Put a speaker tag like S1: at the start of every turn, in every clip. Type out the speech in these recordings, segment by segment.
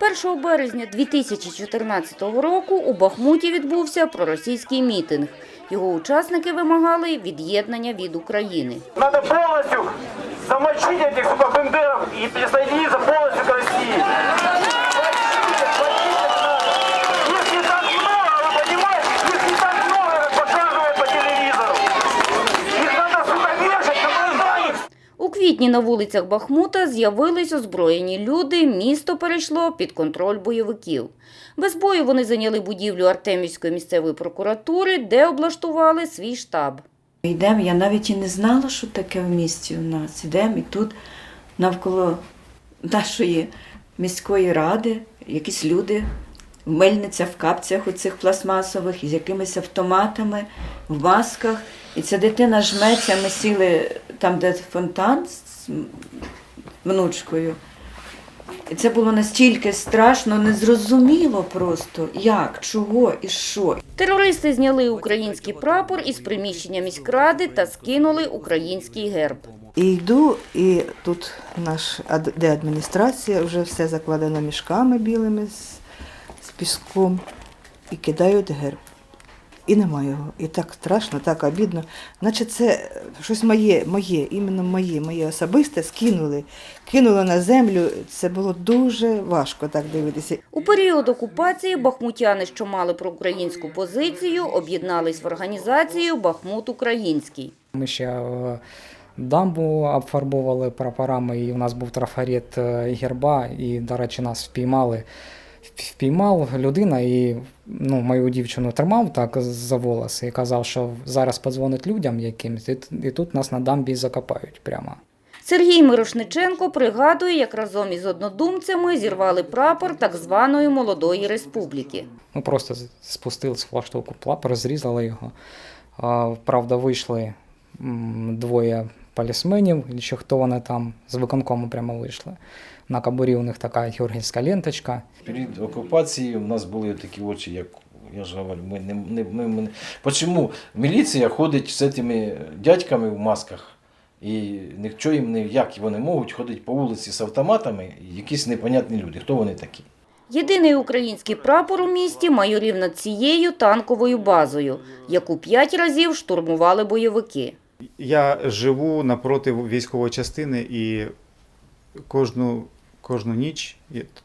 S1: 1 березня 2014 року у Бахмуті відбувся проросійський мітинг. Його учасники вимагали від'єднання від України.
S2: Надо повністю замочити цих бандерів і и повністю до к
S1: У квітні на вулицях Бахмута з'явились озброєні люди, місто перейшло під контроль бойовиків. Без бою вони зайняли будівлю Артемівської місцевої прокуратури, де облаштували свій штаб.
S3: Йдемо, я навіть і не знала, що таке в місті у нас. Йдемо і тут навколо нашої міської ради якісь люди, мельниця в капцях оцих пластмасових, із якимись автоматами, в масках. І ця дитина жметься, ми сіли там, де фонтан з внучкою. І це було настільки страшно, незрозуміло просто, як, чого і що.
S1: Терористи зняли український прапор із приміщення міськради та скинули український герб.
S4: І йду, і тут наш де адміністрація, вже все закладено мішками білими з, з піском, і кидають герб. І немає його. І так страшно, так обідно. Наче це щось моє, моє, іменно моє, моє особисте скинули, кинули на землю. Це було дуже важко так дивитися.
S1: У період окупації бахмутяни, що мали проукраїнську позицію, об'єднались в організацію Бахмут Український.
S5: Ми ще е, дамбу обфарбовували прапорами, і у нас був трафарет е, герба, і, до речі, нас впіймали. Впіймав людина і ну, мою дівчину тримав так за волоси і казав, що зараз подзвонить людям якимось, і, і тут нас на дамбі закопають прямо.
S1: Сергій Мирошниченко пригадує, як разом із однодумцями зірвали прапор так званої молодої республіки.
S5: Ми просто спустили з флагштоку прапор, зрізали його. Правда, вийшли двоє полісменів, чи хто вони там з виконкому прямо вийшли. На кабурі у них така георгіївська ленточка.
S6: Перед окупацією в нас були такі очі, як я ж говорю, ми не, не, ми, ми, не- Чому міліція ходить з цими дядьками в масках? І ніхто їм не як вони можуть ходити по вулиці з автоматами, якісь непонятні люди. Хто вони такі?
S1: Єдиний український прапор у місті майорів над цією танковою базою, яку п'ять разів штурмували бойовики.
S7: Я живу напроти військової частини і кожну, кожну ніч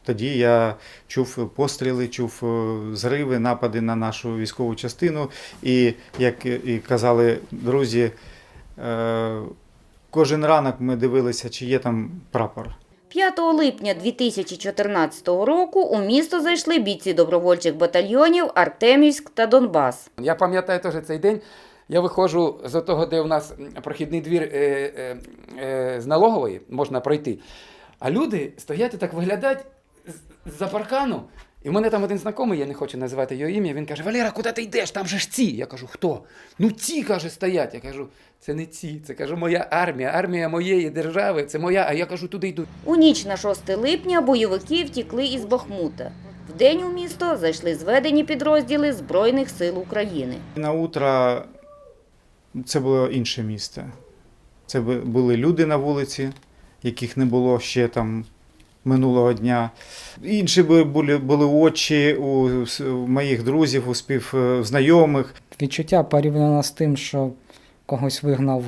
S7: тоді я чув постріли, чув е, зриви, напади на нашу військову частину. І як і казали друзі, е, кожен ранок ми дивилися, чи є там прапор.
S1: 5 липня 2014 року у місто зайшли бійці добровольчих батальйонів Артемівськ та Донбас.
S8: Я пам'ятаю теж цей день. Я виходжу з того, де у нас прохідний двір е, е, е, з налогової, можна пройти. А люди стоять і так виглядають з- з-за паркану. І в мене там один знайомий, я не хочу називати його ім'я, він каже: Валера, куди ти йдеш? Там же ж ці. Я кажу, хто? Ну ці, каже, стоять. Я кажу, це не ці, це кажу, моя армія, армія моєї держави, це моя, а я кажу, туди йду.
S1: У ніч на 6 липня бойовики втікли із Бахмута. Вдень у місто зайшли зведені підрозділи Збройних сил України.
S7: На утро це було інше місце. Це були люди на вулиці, яких не було ще там минулого дня. Інші були, були очі у, моїх друзів, у співзнайомих.
S5: Відчуття порівняно з тим, що когось вигнав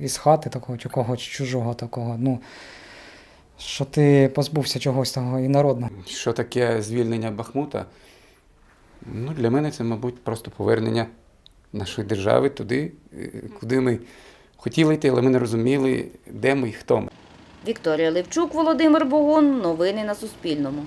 S5: із хати такого, чи когось чужого такого. Ну, що ти позбувся чогось того інородного.
S8: Що таке звільнення Бахмута? Ну, для мене це, мабуть, просто повернення нашої держави туди, е, куди ми хотіли йти, але ми не розуміли, де ми і хто ми.
S1: Вікторія Левчук, Володимир Богун. Новини на Суспільному.